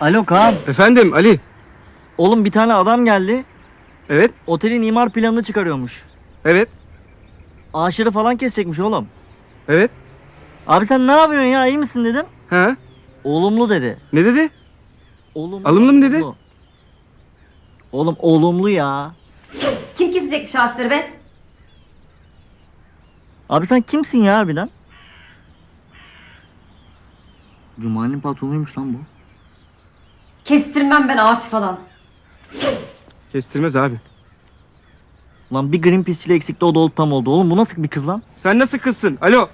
Alo Kaan. Efendim Ali. Oğlum bir tane adam geldi. Evet. Otelin imar planını çıkarıyormuş. Evet. Ağaçları falan kesecekmiş oğlum. Evet. Abi sen ne yapıyorsun ya iyi misin dedim. Ha? Olumlu dedi. Ne dedi? Olumlu. Alımlı mı dedi? olumlu. Oğlum olumlu ya. Kim kesecekmiş ağaçları be? Abi sen kimsin ya harbiden? Cumali'nin patronuymuş lan bu. Kestirmem ben ağaç falan. Kestirmez abi. Lan bir Greenpeace'çiyle eksikti o da oldu tam oldu. Oğlum bu nasıl bir kız lan? Sen nasıl kızsın? Alo.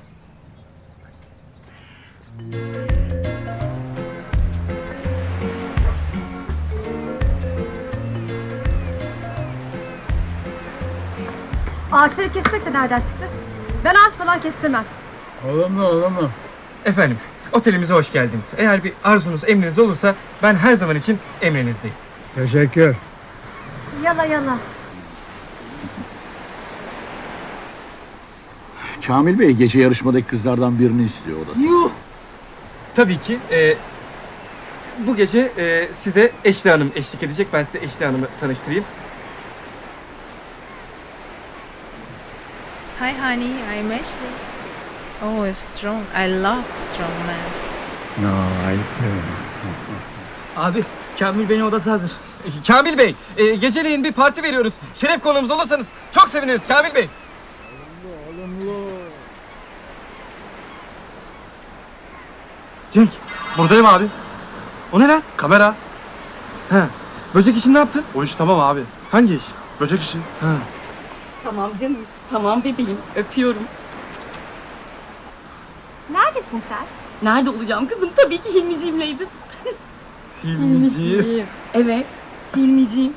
Ağaçları kesmek de nereden çıktı? Ben ağaç falan kestirmem. Olumlu olumlu. Efendim, otelimize hoş geldiniz. Eğer bir arzunuz, emriniz olursa ben her zaman için emrinizdeyim. Teşekkür. Yala yala. Kamil Bey gece yarışmadaki kızlardan birini istiyor odası. Yuh! Tabii ki. e, bu gece e, size Eşli Hanım eşlik edecek. Ben size Eşli Hanım'ı tanıştırayım. Hi, honey. I'm Ashley. Oh, strong. I love strong men. No, haydi. Abi Kamil Bey'in odası hazır. Kamil Bey, e, geceleyin bir parti veriyoruz. Şeref konuğumuz olursanız çok seviniriz Kamil Bey. Cenk, buradayım abi. O ne lan? Kamera. Ha, böcek için ne yaptın? O iş tamam abi. Hangi iş? Böcek işi. Ha. Tamam canım. Tamam bebeğim. Öpüyorum. Neredesin sen? Nerede olacağım kızım? Tabii ki Hilmiciğimleydim. Hilmiciğim. Evet. Hilmiciğim.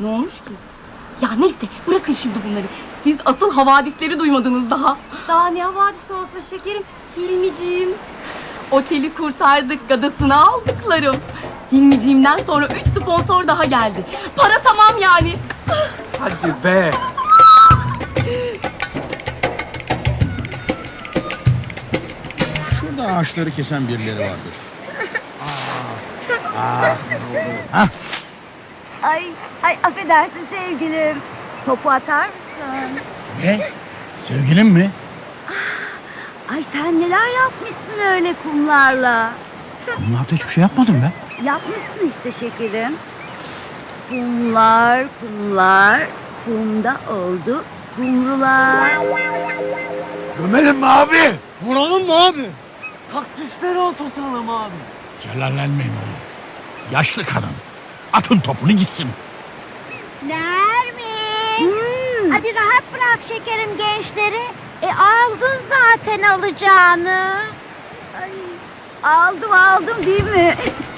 Ne olmuş ki? Ya neyse bırakın şimdi bunları. Siz asıl havadisleri duymadınız daha. Daha ne havadisi olsun şekerim. Hilmiciğim. Oteli kurtardık, gadasını aldıklarım. Hilmiciğimden sonra üç sponsor daha geldi. Para tamam yani. Hadi be. Şurada ağaçları kesen birileri vardır. Ay, ay affedersin sevgilim. Topu atar mısın? Ne? Sevgilin mi? Ay sen neler yapmışsın öyle kumlarla. Bunlarda hiçbir şey yapmadım ben. Yapmışsın işte şekerim. Kumlar, kumlar, kumda oldu kumrular. Gömelim mi abi? Vuralım mı abi? Kaktüsleri oturtalım abi. Celallenmeyin oğlum. Yaşlı kadın. Atın topunu gitsin. Nermin? Hadi rahat bırak şekerim gençleri. E aldın zaten alacağını. Ay, aldım aldım değil mi?